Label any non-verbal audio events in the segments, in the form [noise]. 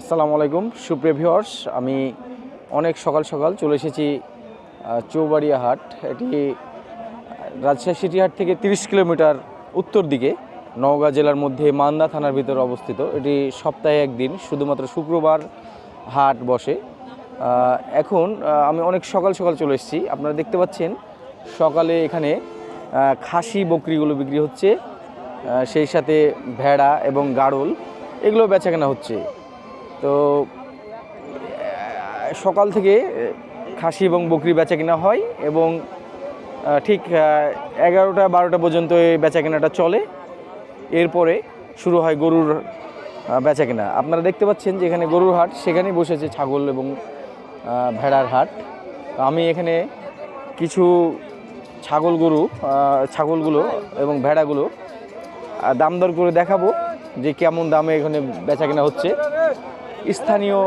আসসালামু আলাইকুম। সুপ্রিয় ভিউয়ার্স, আমি অনেক সকাল সকাল চলে এসেছি চৌবাড়িয়া হাট এটি রাজশাহী সিটি হাট থেকে 30 কিলোমিটার উত্তর দিকে, নওগাঁ জেলার মধ্যে মান্দা থানার ভিতরে অবস্থিত। এটি সপ্তাহে একদিন, শুধুমাত্র শুক্রবার হাট বসে। এখন আমি অনেক সকাল সকাল চলে এসেছি। আপনারা দেখতে পাচ্ছেন, সকালে এখানে খাসি বকরিগুলো বিক্রি হচ্ছে সেই সাথে ভেড়া এবং গাড়ল, এগুলো বেচাকেনা হচ্ছে। তো সকাল থেকে খাসি এবং বকরি বেচা কেনা হয় এবং ঠিক এগারোটা, বারোটা পর্যন্ত এই বেচা কেনাটা চলে। এরপরে শুরু হয় গরুর বেচা কেনা। আপনারা দেখতে পাচ্ছেন যে এখানে গরুর হাট, সেখানেই বসেছে ছাগল এবং ভেড়ার হাট। আমি এখানে কিছু ছাগল গরু ছাগলগুলো এবং ভেড়াগুলো দাম দর করে দেখাবো যে কেমন দামে এখানে বেচা কেনা হচ্ছে। স্থানীয়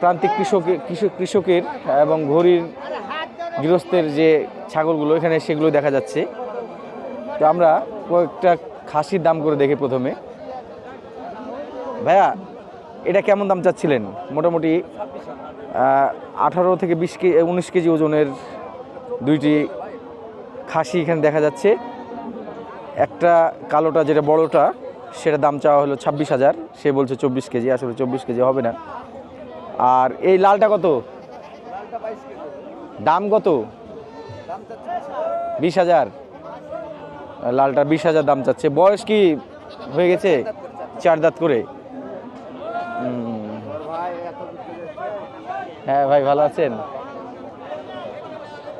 প্রান্তিক কৃষকের কৃষক, কৃষকের এবং ঘড়ির গৃহস্থের যে ছাগলগুলো, এখানে সেগুলো দেখা যাচ্ছে। তো আমরা কয়েকটা খাসির দাম করে দেখি প্রথমে। ভাইয়া, এটা কেমন দাম চাচ্ছিলেন? মোটামুটি আঠারো থেকে বিশ কেজি উনিশ কেজি ওজনের দুইটি খাসি এখানে দেখা যাচ্ছে। একটা কালোটা, যেটা বড়টা সেটা দাম চাওয়া হলো ছাব্বিশ হাজার। সে বলছে চব্বিশ কেজি, আসলে চব্বিশ কেজি হবে না। আর এই লালটা কত? দাম কত? বিশ হাজার। লালটা বিশ হাজার দাম চাচ্ছে। বয়স কি হয়ে গেছে? চার দাঁত করে। হ্যাঁ ভাই, ভালো আছেন?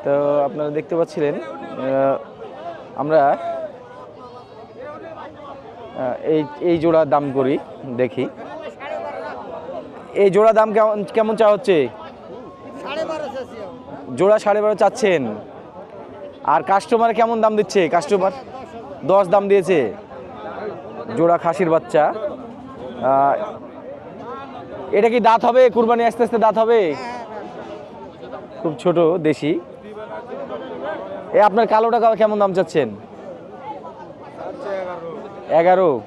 তো আপনারা দেখতে পাচ্ছিলেন আমরা এই এই জোড়া দাম করি, দেখি। এই জোড়া দাম কেমন কেমন চা হচ্ছে জোড়া সাড়ে বারো চাচ্ছেন। আর কাস্টমার কেমন দাম দিচ্ছে? কাস্টমার দশ দাম দিয়েছে। জোড়া খাসির বাচ্চা। এটা কি দাঁত হবে? কুরবানি আস্তে আস্তে দাঁত হবে? খুব ছোট, দেশি। এ আপনার কালো কেমন দাম চাচ্ছেন? এগারো।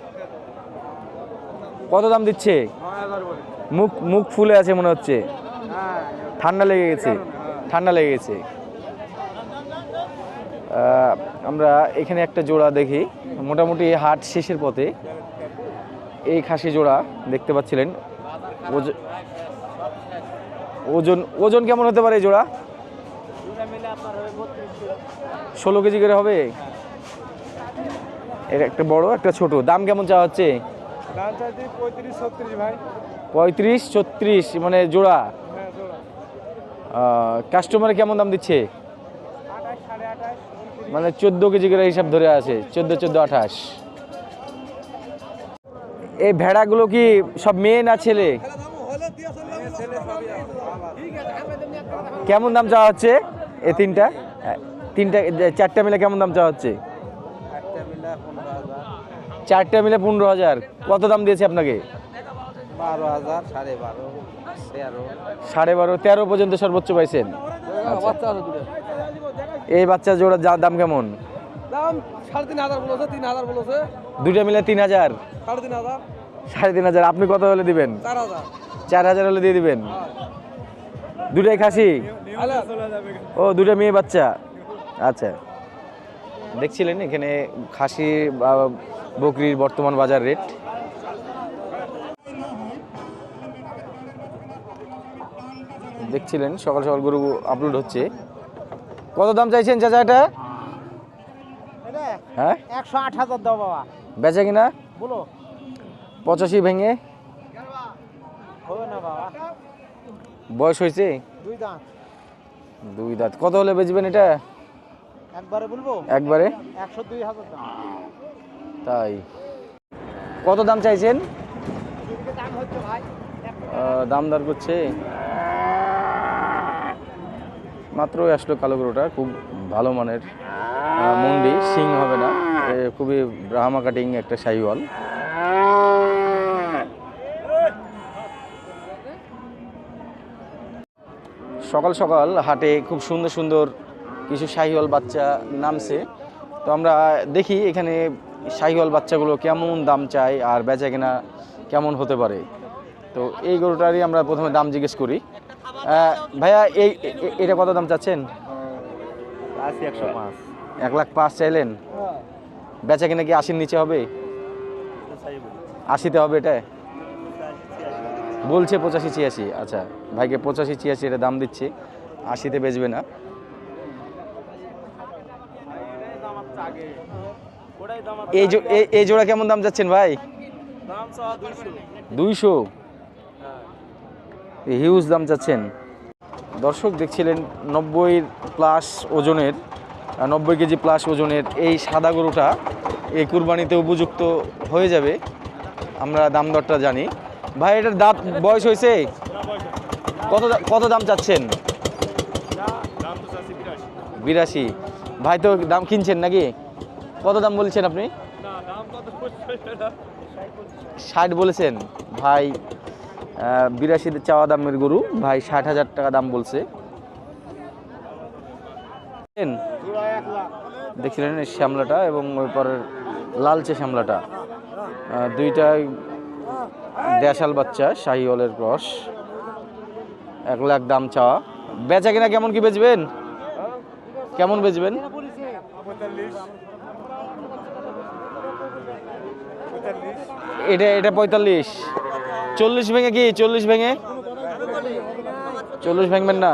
কত দাম দিচ্ছে? মুখ মুখ ফুলে আছে মনে হচ্ছে। ঠান্ডা লেগে গেছে। ঠান্ডা লেগে গেছে। আমরা এখানে একটা জোড়া দেখি। মোটামুটি হাট শেষের পথে। এই খাসি জোড়া দেখতে পাচ্ছিলেন। ওজ- ওজন ওজন কেমন হতে পারে জোড়া? ষোলো কেজি করে হবে? এর একটা বড় একটা ছোট। দাম কেমন চাওয়া হচ্ছে? পঁয়ত্রিশ ছত্রিশ মানে জোড়া? হ্যাঁ কাস্টমার কেমন দাম দিচ্ছে? মানে চোদ্দ কেজি করে হিসাব ধরে আছে চোদ্দ চোদ্দ আঠাশ। এই ভেড়াগুলো কি সব মেয়ে না ছেলে? কেমন দাম চাওয়া হচ্ছে? এ তিনটা? হ্যাঁ, তিনটা চারটা মিলে কেমন দাম চাওয়া হচ্ছে? চারটা মিলে পনেরো হাজার। কত দাম দিয়েছে আপনাকে? বারো হাজার সাড়ে বারো তেরো। সাড়ে বারো তেরো পর্যন্ত সর্বোচ্চ পাইছেন। আচ্ছা। এই বাচ্চা জোড়ার যা- দাম কেমন? দাম সাড়ে তিন হাজার বলেছে তিন হাজার বলেছে। দুইটা মিলে তিন হাজার। সাড়ে তিন হাজার। সাড়ে তিন হাজার। আপনি কত হলে দিবেন? চার হাজার। চার হাজার হলে দিয়ে দিবেন? দুটাই খাসি? ও দুটা মেয়ে বাচ্চা। আচ্ছা। দেখছিলেন এখানে খাসি বা বকরির বর্তমান বাজার রেট? দেখছিলেন সকাল সকাল গরু আপলোড হচ্ছে। কত দাম চাইছেন চাচা এটা? হ্যাঁ? একশো আট হাজার দাও বাবা। বেচা কিনা? বলো। পঁচাশি ভেঙে। বয়স হয়েছে? দুই দাঁত। কত হলে বেচবেন এটা? একবারে বলব? একবারে? একশো দুই হাজার তাই। কত দাম চাইছেন? দাম হচ্ছে ভাই আহ, দর করছে? মাত্রই আসলো কালো গরুটা খুব ভালো মানের। মন্ডি সিং হবে না। খুবই ব্রাহ্মা কাটিং একটা শাহিওয়াল সকাল সকাল হাটে খুব সুন্দর সুন্দর কিছু শাহিওয়াল বাচ্চা নামছে। তো আমরা দেখি এখানে শাহিওয়াল বাচ্চাগুলো কেমন দাম চায় আর বেচা কেনা কেমন হতে পারে। তো এই গরুটারই আমরা প্রথমে দাম জিজ্ঞেস করি। ভাইয়া এই এটা কত দাম চাচ্ছেন? এক লাখ পাঁচ চাইলেন। বেচা কিনা কি আশির নিচে হবে? আশিতে হবে এটা? বলছে পঁচাশি ছিয়াশি। আচ্ছা ভাইকে পঁচাশি ছিয়াশি এটা দাম দিচ্ছে। আশিতে বেচবে না। এই এই- জোড়া কেমন দাম যাচ্ছেন ভাই? দুইশো। হিউজ দাম চাচ্ছেন দর্শক দেখছিলেন নব্বই প্লাস ওজনের নব্বই কেজি প্লাস ওজনের এই সাদা গরুটা এই কুরবানিতে উপযুক্ত হয়ে যাবে। আমরা দাম দরটা জানি। ভাই এটার দাঁত বয়স হয়েছে? কত কত দাম চাচ্ছেন? বিরাশি। ভাই তো দাম কিনছেন নাকি? কত দাম বলছেন আপনি? ষাট বলেছেন। ভাই আহ, বিরাশিতে চাওয়া দামের গরু ভাই ষাট হাজার টাকা দাম বলছে। দেখছিলেন এই শ্যামলাটা এবং ওই পরের লালচে শ্যামলাটা। দুইটাই দেশাল বাচ্চা শাহিওয়ালের ক্রস। এক লাখ দাম চাওয়া। বেচা কিনা কেমন কি বেচবেন? কেমন বেচবেন? এটা এটা পঁয়তাল্লিশ। চল্লিশ ভেঙে কি? চল্লিশ ভেঙে? চল্লিশ ভেঙবেন না।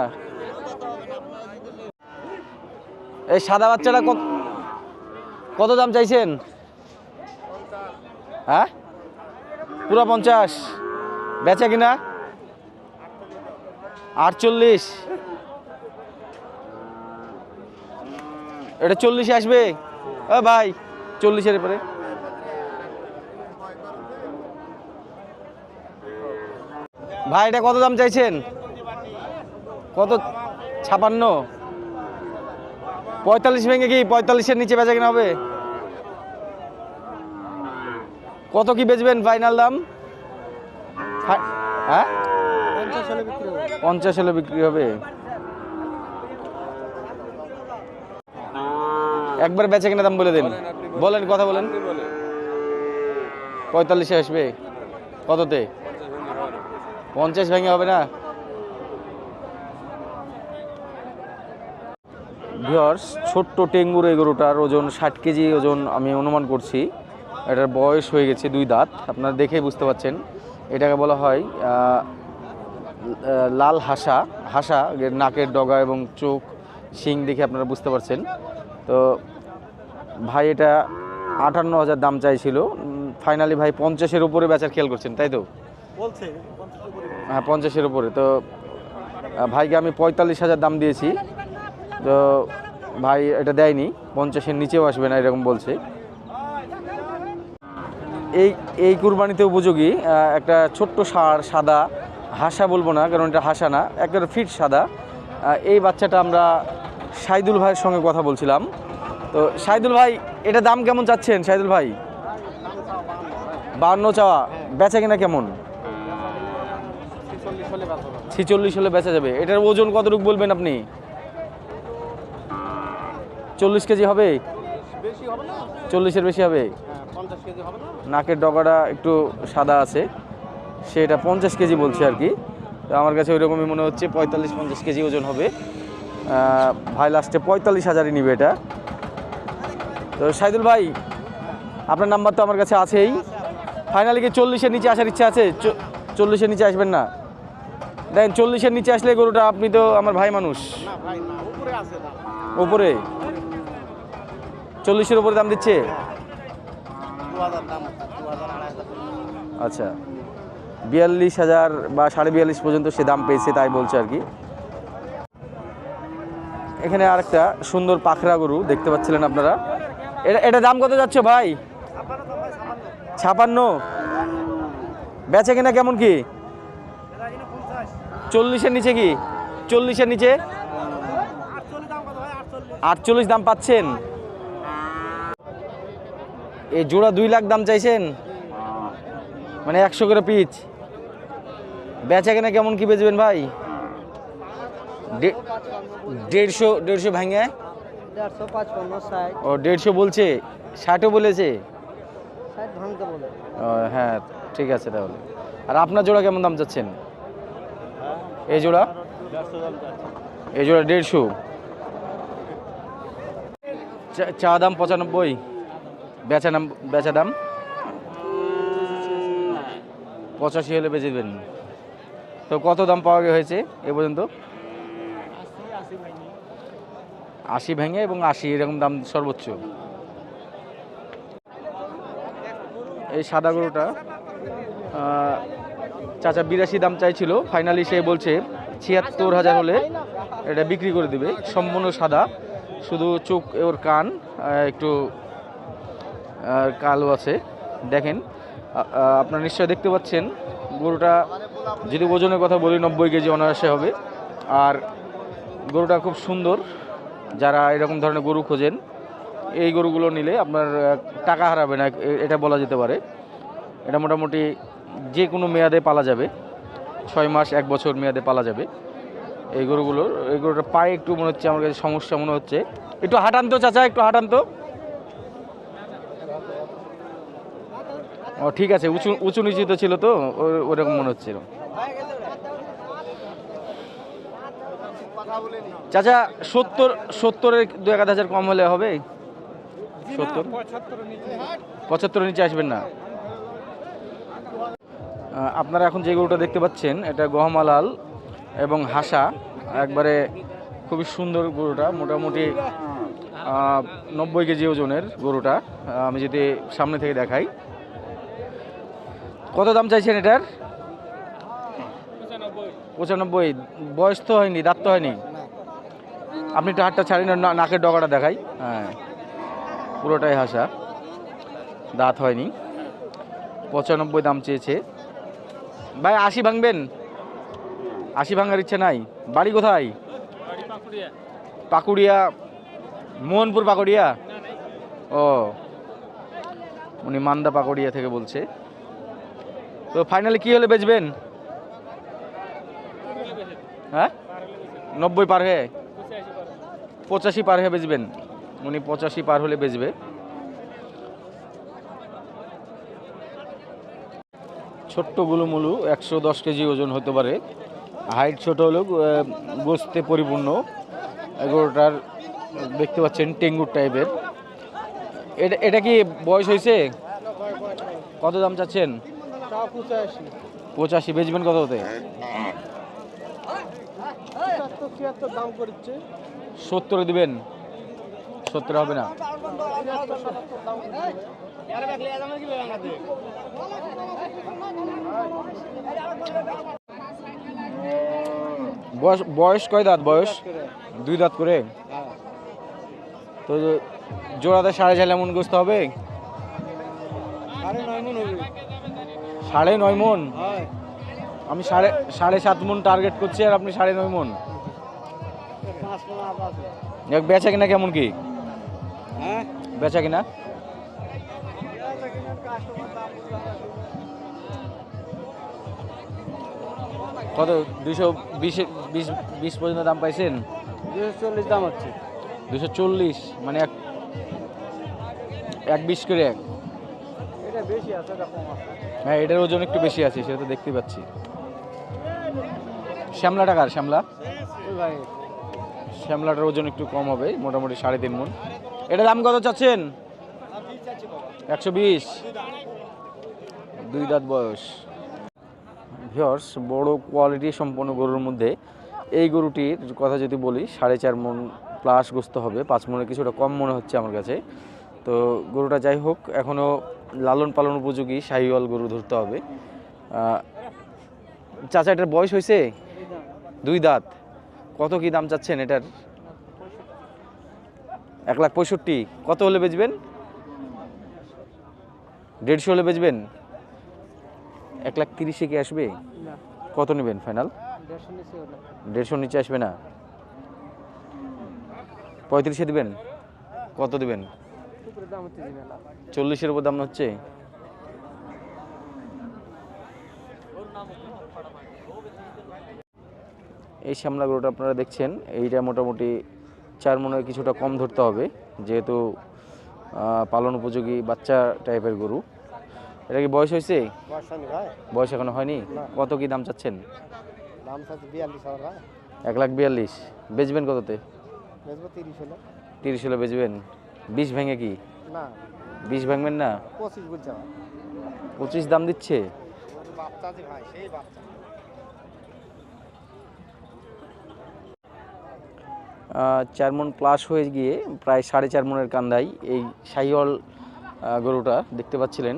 এই সাদা বাচ্চাটা কত কত দাম চাইছেন? হ্যাঁ? পুরো পঞ্চাশ। বেচা কিনা? আটচল্লিশ। এটা চল্লিশে আসবে? ও ভাই, চল্লিশের পরে ভাই, এটা কত দাম চাইছেন? কত? ছাপান্ন? পঁয়তাল্লিশ ভেঙে কি পঁয়তাল্লিশের নিচে বেচা কিনা হবে? কত কি বেচবেন ফাইনাল দাম? ফা- হ্যাঁ? পঞ্চাশ হলে বিক্রি হবে। একবার বেচা কিনা দাম বলে দিন। বলেন, কথা বলেন। পঁয়তাল্লিশে আসবে। কততে? পঞ্চাশ ভেঙে হবে না? ভিওর্স ছোট্ট টেঙ্গুর এই গরুটার ওজন ষাট কেজি ওজন আমি অনুমান করছি। এটার বয়স হয়ে গেছে দুই দাঁত। আপনারা দেখেই বুঝতে পারছেন। এটাকে বলা হয় লাল হাসা। হাসা নাকের ডগা এবং চোখ, শিং দেখে আপনারা বুঝতে পারছেন। তো ভাই, এটা আটান্ন হাজার দাম চাইছিল। ফাইনালি ভাই, পঞ্চাশের উপরে বেচার খেয়াল করছেন, তাই তো? বলছে হ্যাঁ পঞ্চাশের উপরে। তো ভাইকে আমি পঁয়তাল্লিশ হাজার দাম দিয়েছি। তো, ভাই এটা দেয়নি, পঞ্চাশের নিচেও আসবে না, এরকম বলছে। এই এই কুরবানিতে উপযোগী একটা ছোট্ট সার, সাদা, হাসা বলব না, কারণ এটা হাসা না, একটা ফিট সাদা। এই বাচ্চাটা আমরা সাইদুল ভাইয়ের সঙ্গে কথা বলছিলাম। তো, সাইদুল ভাই, এটা দাম কেমন চাচ্ছেন, সাইদুল ভাই? বান্ন চাওয়া, বেচা কিনা কেমন? ছিচল্লিশ হলে বাঁচো যাবে। এটার ওজন কতটুকু বলবেন আপনি? চল্লিশ কেজি হবে? চল্লিশের বেশি হবে? হ্যাঁ নাকের ডগাটা একটু সাদা আছে। সেটা পঞ্চাশ কেজি বলছে আর কি। তো আমার কাছে ওই রকমই মনে হচ্ছে পঁয়তাল্লিশ পঞ্চাশ কেজি ওজন হবে। ভাই লাস্টে পঁয়তাল্লিশ হাজারই নিবে এটা। তো সাইদুল ভাই আপনার নাম্বার তো আমার কাছে আছেই। ফাইনালি কি চল্লিশের নিচে আসার ইচ্ছা আছে? চল্লিশের নিচে আসবেন না? দেখেন চল্লিশের নিচে আসলে গরুটা আপনি তো আমার ভাই মানুষ। উপরে ওপরে চল্লিশের উপরে দাম দিচ্ছে? আচ্ছা। বিয়াল্লিশ হাজার বা সাড়ে বিয়াল্লিশ পর্যন্ত সে দাম পেয়েছে তাই বলছে আর কি। এখানে আর একটা সুন্দর পাখরা গরু দেখতে পাচ্ছিলেন আপনারা। এটা এটা দাম কত যাচ্ছে ভাই? ছাপান্ন? বেচে কিনা কেমন কি? চল্লিশের নিচে কি? চল্লিশের নিচে? আটচল্লিশ দাম পাচ্ছেন। এই জোড়া দুই লাখ দাম চাইছেন? মানে একশো করে পিচ। বেচা কেনা কেমন কি বেচবেন ভাই? দেড়শো দেড়শো ভাঙে? ও দেড়শো বলছে। ষাটও বলেছে? হ্যাঁ ঠিক আছে তাহলে। আর আপনার জোড়া কেমন দাম চাচ্ছেন? এই জোড়া? এই জোড়া দেড়শো। চা- দাম পঁচানব্বই। বেচা দাম বেচা দাম? পঁচাশি হলে বেচে দেবেন। তো কত দাম পাওয়া হয়েছে এ পর্যন্ত? আশি ভেঙে এবং আশি, এরকম দাম সর্বোচ্চ। এই সাদা গরুটা চাচা বিরাশি দাম চাইছিল। ফাইনালি সে বলছে, ছিয়াত্তর হাজার হলে এটা বিক্রি করে দিবে। সম্পূর্ণ সাদা, শুধু চোখ ওর কান একটু কালো আছে। দেখেন আপনারা নিশ্চয় দেখতে পাচ্ছেন, গরুটা যদি ওজনের কথা বলি, নব্বই কেজি অনায়াসে হবে। আর গরুটা খুব সুন্দর, যারা এরকম ধরনের গরু খোঁজেন, এই গরুগুলো নিলে আপনার টাকা হারাবে না এটা বলা যেতে পারে। এটা মোটামুটি যে কোনো মেয়াদে পালা যাবে। ছয় মাস, এক বছর মেয়াদে পালা যাবে। এই গরুগুলোর এই গরুটা পায়ে একটু মনে হচ্ছে আমার কাছে সমস্যা মনে হচ্ছে। একটু হাঁটান তো, চাচা, একটু হাঁটান তো। ও, ঠিক আছে, উঁচু উঁচু নিচু তো ছিল তো ওরকম মনে হচ্ছিল। চাচা, সত্তর, সত্তরের দু এক হাজার কম হলে হবে? সত্তর? পঁচাত্তর নিচে আসবেন না? আপনারা এখন যে গরুটা দেখতে পাচ্ছেন এটা গহমালাল এবং হাসা। একবারে খুবই সুন্দর গরুটা মোটামুটি নব্বই কেজি ওজনের গরুটা। আমি যদি সামনে থেকে দেখাই। কত দাম চাইছেন এটার? পঁচানব্বই। বয়স তো হয়নি দাঁত তো হয়নি? আপনি একটু হাতটা ছাড়িয়ে নেন, না- নাকের ডগাটা দেখাই। হ্যাঁ পুরোটাই হাসা। দাঁত হয়নি। পঁচানব্বই দাম চেয়েছে। ভাই, আশি ভাঙবেন? আশি ভাঙার ইচ্ছে নাই। বাড়ি কোথায়? পাকুড়িয়া। মোহনপুর পাকুড়িয়া? ও, উনি মান্দা পাকুড়িয়া থেকে বলছে। তো ফাইনালি কি হলে বেচবেন? হ্যাঁ? নব্বই পার হয়ে? পঁচাশি পার হয়ে বেচবেন। উনি পঁচাশি পার হলে বেচবে। ছোট্ট গুলুমুলু, একশো দশ কেজি ওজন হতে পারে। হাইট ছোট হলেও গোস্তে পরিপূর্ণ। এগুলোটার দেখতে পাচ্ছেন, টেঙ্গুর টাইপের। এটা এটা কি বয়স হয়েছে? কত দাম চাচ্ছেন? পঁচাশি। বেচবেন কত হতে সত্তরে দিবেন। সত্তর হবে না। বয়স বয়স কয় দাঁত বয়স? দুই দাঁত করে? তো জোড়াতে সাড়ে চার এমন গোস্ত হবে? সাড়ে নয় মন মন? আমি সাড়ে সাড়ে সাত মন টার্গেট করছি আর আপনি সাড়ে নয় মন। মন বেচা কিনা কেমন কি? হ্যাঁ? বেচা কিনা? কত? দুইশো বিশ বিশ বিশ পর্যন্ত দাম পাইছেন? দুশো চল্লিশ দাম হচ্ছে। দুশো চল্লিশ মানে এক এক বিশ করে এক। হ্যাঁ এটার ওজন একটু বেশি আছে সেটা তো দেখতেই পাচ্ছি। শ্যামলা? টাকার শ্যামলা শ্যামলাটার ওজন একটু কম হবে মোটামুটি সাড়ে তিন মন। এটা দাম কত চাচ্ছেন? একশো বিশ। দুই দাঁত বয়স। ভিওর্স বড় কোয়ালিটি সম্পন্ন গরুর মধ্যে এই গরুটির কথা যদি বলি, সাড়ে চার মন প্লাস গোস্ত হবে, পাঁচ মনে কিছুটা কম মনে হচ্ছে আমার কাছে। তো গরুটা যাই হোক এখনও লালন পালন উপযোগী শাহিওয়াল গরু ধরতে হবে। চাচা, এটার বয়স হয়েছে? দুই দাঁত। কত কি দাম চাচ্ছেন এটার? এক লাখ পঁয়ষট্টি। কত হলে বেচবেন? দেড়শো হলে বেচবেন? এক লাখ তিরিশে কি আসবে? কত নেবেন ফাইনাল? দেড়শো নিচে আসবে না? পঁয়ত্রিশে দেবেন? কত দিবেন? চল্লিশের উপর দাম হচ্ছে? এই শ্যামলা গরুটা আপনারা দেখছেন এইটা মোটামুটি চার মনে কিছুটা কম ধরতে হবে যেহেতু পালন উপযোগী বাচ্চা টাইপের গরু। এটা কি বয়স হয়েছে? বয়স এখনও হয়নি? কত কি দাম চাচ্ছেন? এক লাখ বিয়াল্লিশ। বেচবেন কততে? তিরিশ হলো। বেচবেন। বিষ ভেঙে কি? না। বিষ ভাঙবেন না? পঁচিশ দাম দিচ্ছে? চার মন প্লাস হয়ে গিয়ে প্রায় সাড়ে চার মনের কান্দাই এই শাহিওয়াল গরুটা দেখতে পাচ্ছিলেন।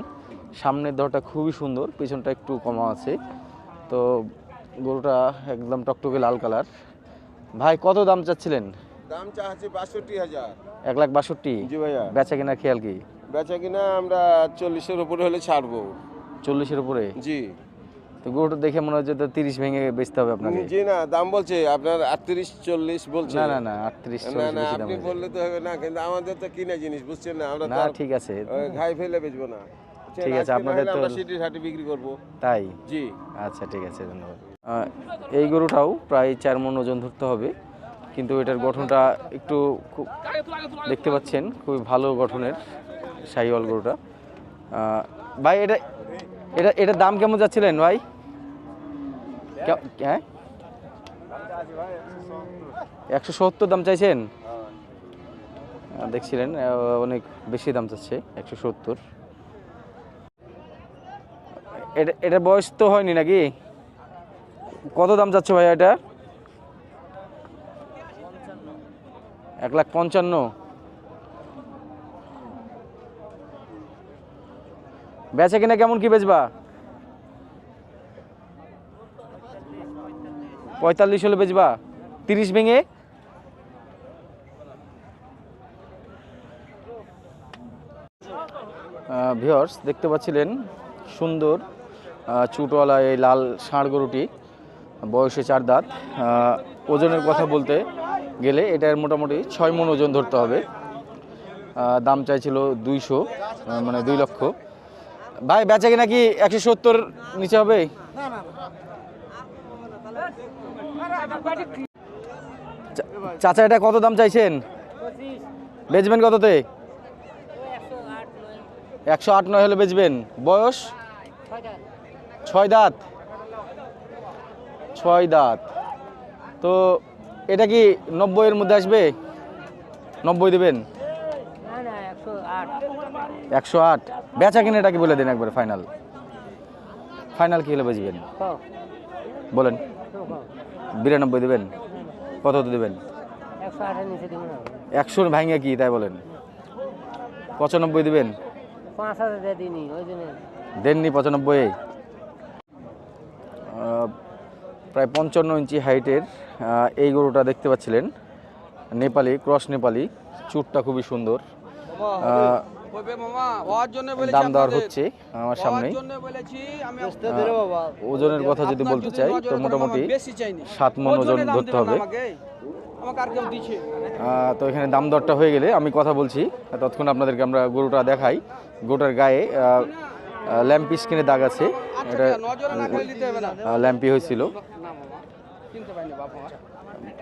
সামনের দরটা খুবই সুন্দর পিছনটা একটু কমা আছে। তো গরুটা একদম টকটকে লাল কালার। ভাই কত দাম চাচ্ছিলেন? দাম চাচ্ছি বাষট্টি হাজার। এক লাখ বাষট্টি? জি ভাইয়া। বেচা কেনার খেয়াল কি? বেচা কিনা আমরা চল্লিশের উপরে হলে ছাড়বো। চল্লিশের উপরে? জি। তো গরুটা দেখে মনে হচ্ছে তো তিরিশ ভেঙে বেচতে হবে আপনাকে। জি না দাম বলছে আপনার আটত্রিশ চল্লিশ বলছে। না না না আটত্রিশ না না আপনি বললে তো হবে না কিন্তু আমাদের তো কিনা জিনিস বুঝছেন না? আমরা না ঠিক আছে। ঘাই ফেলে বেচবো না? ঠিক আছে, আপনাদের তো- বিক্রি করব। তাই? জি। আচ্ছা ঠিক আছে ধন্যবাদ। এই গরুটাও প্রায় চার মন ওজন ধরতে হবে কিন্তু এটার গঠনটা একটু খুব দেখতে পাচ্ছেন খুবই ভালো গঠনের শাহিওয়াল গরুটা। ভাই এটা এটা এটার দাম কেমন যাচ্ছিলেন ভাই? হ্যাঁ? একশো সত্তর দাম চাইছেন? দেখছিলেন অনেক বেশি দাম চাচ্ছে একশো সত্তর। এটা এটা বয়স তো হয়নি নাকি? কত দাম যাচ্ছে ভাই এটা? এক লাখ পঞ্চান্ন। বেচে কিনা কেমন কি বেচবা? পঁয়তাল্লিশ হলে বেচবা। তিরিশ ভেঙে? ভিওর্স দেখতে পাচ্ছিলেন সুন্দর চুটওয়ালা এই লাল ষাঁড় গরুটি, বয়সে চার দাঁত। ওজনের কথা বলতে গেলে এটার মোটামুটি ছয় মন ওজন ধরতে হবে। দাম চাইছিল দুইশো মানে দুই লক্ষ। ভাই, বেচা কিনা কি একশো সত্তর নিচে হবে? চাচা, এটা কত দাম চাইছেন? বেচবেন কততে? একশো আট নয় হলে বেচবেন। বয়স? ছয় দাঁত। ছয় দাঁত। তো এটা কি নব্বইয়ের মধ্যে আসবে? নব্বই দেবেন? একশো আট। বেচা কিনে এটা কি বলে দিন একবার ফাইনাল। ফাইনাল কি হলে বেচবেন? বলেন। বিরানব্বই দেবেন? কত দেবেন? একশো একশোর ভাঙে কি তাই বলেন। পঁচানব্বই দেবেন? দেননি পঁচানব্বই? প্রায় পঞ্চান্ন ইঞ্চি হাইটের এই গরুটা দেখতে পাচ্ছিলেন। নেপালি ক্রস নেপালি চুটটা খুবই সুন্দর। দাম দেওয়ার হচ্ছে আমার সামনে ওজনের কথা যদি বলতে চাই তো মোটামুটি সাত মন ওজন ধরতে হবে। তো এখানে দাম দরটা হয়ে গেলে আমি কথা বলছি ততক্ষণ আপনাদেরকে আমরা গরুটা দেখাই। গরুটার গায়ে ল্যাম্পি স্কিনে দাগ আছে। এটা ল্যাম্পি হয়েছিল।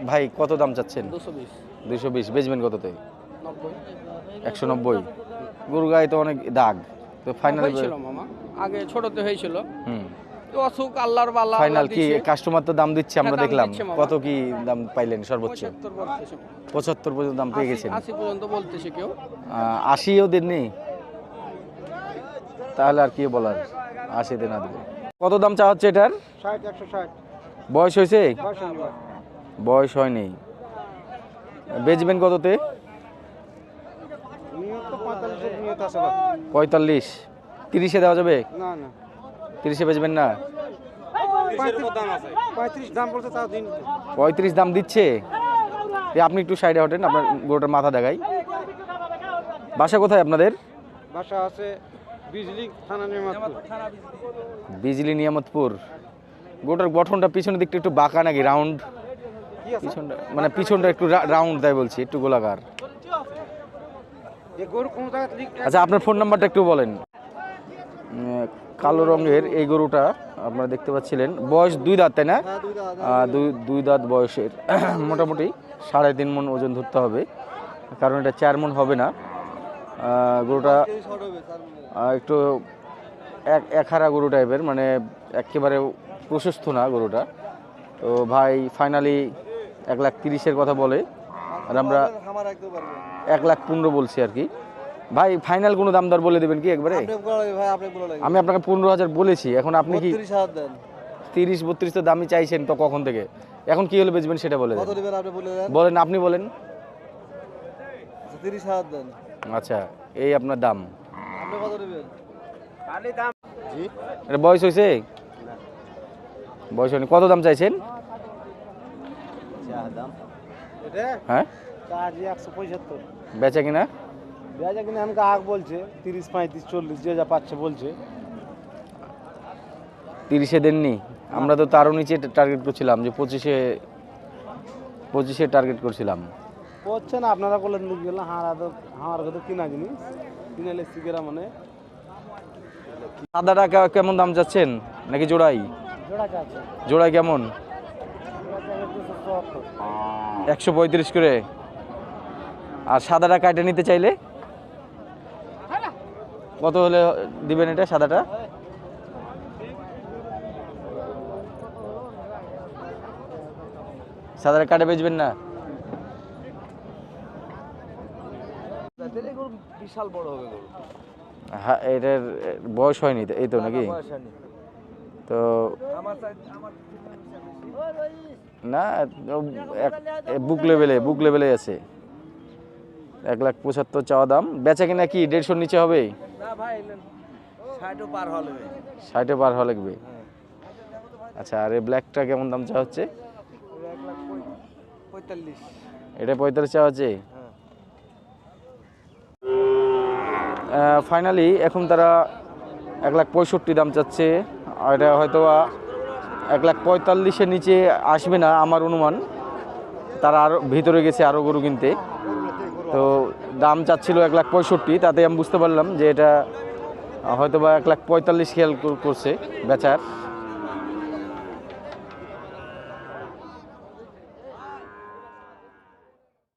ভাই কত দাম চাচ্ছেন? দুশো বিশ। বেচবেন কততে? একশো নব্বই। গরু গায়ে তো অনেক দাগ। তো ফাইনাল হয়েছিল আগে ছোটতে হয়েছিল। হুম। তো অসুখ আল্লাহর ফাইনাল কি কাস্টমার তো দাম দিচ্ছে আমরা হ্যাঁ, দেখলাম। কত কি দাম পাইলেন সর্বোচ্চ? পঁচাত্তর পর্যন্ত দাম পেয়ে গেছেন। আশি পর্যন্ত বলতেছে কেউ। আশিও দেননি? তাহলে আর কি বলার? আশিতে না দিলে। কত দাম চা হচ্ছে এটার? বয়স হয়েছে? বয়স হয়নি। বেচবেন কততে? পঁয়তাল্লিশ। তিরিশে দেওয়া যাবে? তিরিশে বেচবেন না? পঁয়ত্রিশ দাম দিচ্ছে? আপনি একটু সাইডে হটেন, আপনার গরুটার মাথা দেখাই। বাসা কোথায় আপনাদের? বাসা আছে বিজলি নিয়ামতপুর। গোটার গঠনটা পিছনের দিকটা একটু বাঁকা নাকি রাউন্ড পিছনটা মানে পিছনটা একটু রাউন্ড তাই বলছি একটু গোলাকার। আচ্ছা আপনার ফোন নাম্বারটা একটু বলেন। কালো রঙের এই গরুটা আপনারা দেখতে পাচ্ছিলেন। বয়স দুই দাঁত তাই না? হ্যাঁ দুই দুই দুই দাঁত বয়সের। [clears throat] মোটামুটি সাড়ে তিন মন ওজন ধরতে হবে। কারণ এটা চার মন হবে না। গরুটা একটু এক একহারা গরু টাইপের মানে একেবারে প্রশস্ত না গরুটা। তো ভাই ফাইনালি এক লাখ তিরিশের কথা বলে আর আমরা এক লাখ পনেরো বলছি আর কি। ভাই ফাইনাল কোনো দাম দর বলে দেবেন কি একবারে? আমি আপনাকে পনেরো হাজার বলেছি এখন আপনি কি তিরিশ বত্রিশ তো দামই চাইছেন তো কখন থেকে? এখন কি হলে বেচবেন সেটা বলে আপনি বলেন আপনি বলেন। হাজার আচ্ছা এই আপনার দাম। এটা বয়স হয়েছে বয়স হয়নি। কত দাম চাইছেন? দাম। এটা? হ্যাঁ। বেচা কিনা? বেজা কিনে আমাকে আগ বলছে তিরিশ পঁয়ত্রিশ চল্লিশ যে যা পাচ্ছে বলছে। তিরিশে দেননি। আমরা তো তারও নিচে টার্গেট করছিলাম যে পঁচিশে পঁচিশে টার্গেট করছিলাম। হচ্ছে না আপনারা করলেন হাঁড়া তো হাঁড়া তো কিনা জিনিস। মানে? সাদাটা কে- কেমন দাম যাচ্ছেন? নাকি জোড়াই? জোড়াই কেমন? একশো পঁয়ত্রিশ করে। আর সাদাটা কাটে নিতে চাইলে? কত হলে দিবেন এটা সাদাটা? সাদাটা কাটে বেচবেন না? বিশাল বড় হবে গরু। হ্যাঁ এটার বয়স হয়নি তো, এই তো নাকি? তো না বুক লেভেলে বুক লেভেলে আছে। এক লাখ পঁচাত্তর চাওয়া দাম। বেচা কিনা কি দেড়শোর নিচে হবে? না ষাটও পার ষাটে পার হওয়া লাগবে? আচ্ছা আর এই ব্ল্যাকটা কেমন দাম চাওয়া হচ্ছে? এটা পঁয়তাল্লিশ চাওয়া হচ্ছে? ফাইনালি এখন তারা এক লাখ পঁয়ষট্টি দাম চাচ্ছে। এটা হয়তো এক লাখ পঁয়তাল্লিশের নিচে আসবে না আমার অনুমান। তারা আরও ভিতরে গেছে আরও গরু কিনতে। তো দাম চাচ্ছিল এক লাখ পঁয়ষট্টি, তাতে আমি বুঝতে পারলাম যে এটা হয়তো বা এক লাখ পঁয়তাল্লিশ খেয়াল করছে বেচার।